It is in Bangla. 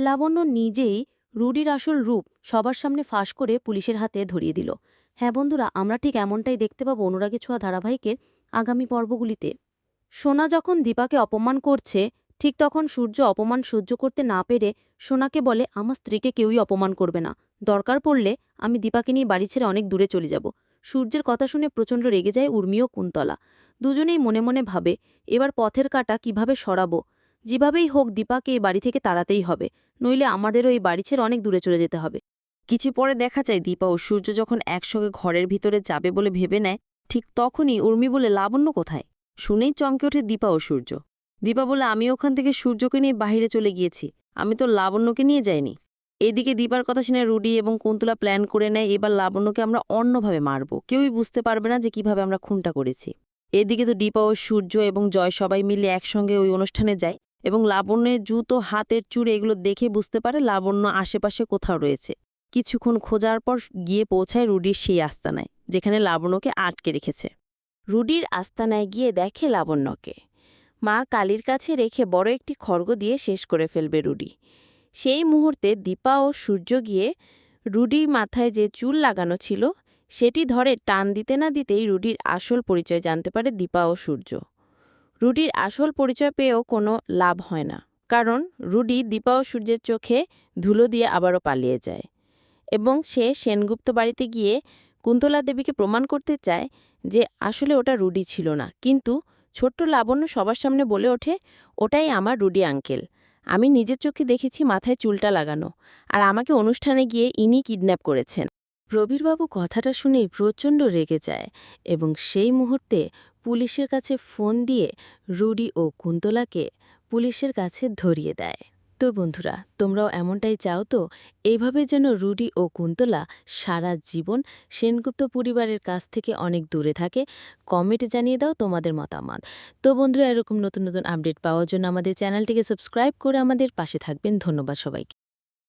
লাবণ্য নিজেই রুডির আসল রূপ সবার সামনে ফাঁস করে পুলিশের হাতে ধরিয়ে দিল। হ্যাঁ বন্ধুরা, আমরা ঠিক এমনটাই দেখতে পাবো অনুরাগে ছোঁয়া ধারাবাহিকের আগামী পর্বগুলিতে। সোনা যখন দীপাকে অপমান করছে, ঠিক তখন সূর্য অপমান সহ্য করতে না পেরে সোনাকে বলে, আমার স্ত্রীকে কেউই অপমান করবে না। দরকার পড়লে আমি দীপাকে নিয়ে বাড়ি ছেড়ে অনেক দূরে চলে যাব সূর্যের কথা শুনে প্রচণ্ড রেগে যায় উর্মি ও কুন্তলা। দুজনেই মনে মনে ভাবে, এবার পথের কাটা কীভাবে সরাবো? যেভাবেই হোক দীপাকে এই বাড়ি থেকে তাড়াতেই হবে, নইলে আমাদেরও এই বাড়ি ছেড়ে অনেক দূরে চলে যেতে হবে। কিছু পরে দেখা যায় দীপা ও সূর্য যখন একসঙ্গে ঘরের ভিতরে যাবে বলে ভেবে নেয়, ঠিক তখনই উর্মি বলে, লাবণ্য কোথায়? শুনেই চমকে ওঠে দীপা ও সূর্য। দীপা বলে, আমি ওখান থেকে সূর্যকে নিয়ে বাইরে চলে গিয়েছি, আমি তো লাবণ্যকে নিয়ে যাইনি। এদিকে দীপার কথা শুনে রুডি এবং কুন্তলা প্ল্যান করে নেয়, এবার লাবণ্যকে আমরা অন্যভাবে মারব। কেউই বুঝতে পারবে না যে কীভাবে আমরা খুনটা করেছি। এদিকে তো দীপা ও সূর্য এবং জয় সবাই মিলে একসঙ্গে ওই অনুষ্ঠানে যায়। এবং লাবণ্যের জুতো, হাতের চূড়ে এগুলো দেখে বুঝতে পারে লাবণ্য আশেপাশে কোথাও রয়েছে। কিছুক্ষণ খোঁজার পর গিয়ে পৌঁছায় রুডির সেই আস্তানায়, যেখানে লাবণ্যকে আটকে রেখেছে। রুডির আস্তানায় গিয়ে দেখে লাবণ্যকে। মা কালীর কাছে রেখে বড় একটি খড়গ দিয়ে শেষ করে ফেলবে রুডি। সেই মুহূর্তে দীপা ও সূর্য গিয়ে রুডির মাথায় যে চুল লাগানো ছিল, সেটি ধরে টান দিতে না দিতেই রুডির আসল পরিচয় জানতে পারে দীপা ও সূর্য। রুডির আসল পরিচয় পেয়েও কোনো লাভ হয় না, কারণ রুডি দীপা ও সূর্যের চোখে ধুলো দিয়ে আবারও পালিয়ে যায় এবং সে সেনগুপ্ত বাড়িতে গিয়ে কুন্তলা দেবীকে প্রমাণ করতে চায় যে আসলে ওটা রুডি ছিল না। কিন্তু ছোট্ট লাবণ্য সবার সামনে বলে ওঠে, ওটাই আমার রুডি আঙ্কেল। আমি নিজের চোখে দেখেছি মাথায় চুলটা লাগানো আর আমাকে অনুষ্ঠানে গিয়ে ইনি কিডন্যাপ করেছেন। প্রবীরবাবু কথাটা শুনেই প্রচণ্ড রেগে যায় এবং সেই মুহূর্তে পুলিশের কাছে ফোন দিয়ে রুডি ও কুন্তলাকে পুলিশের কাছে ধরিয়ে দেয়। তো বন্ধুরা, তোমরাও এমনটাই চাও তো? এইভাবে যেন রুডি ও কুন্তলা সারা জীবন সেনগুপ্ত পরিবারের কাছ থেকে অনেক দূরে থাকে, কমেন্টে জানিয়ে দাও তোমাদের মতামত। তো বন্ধুরা, এরকম নতুন নতুন আপডেট পাওয়ার জন্য আমাদের চ্যানেলটিকে সাবস্ক্রাইব করে আমাদের পাশে থাকবেন। ধন্যবাদ সবাইকে।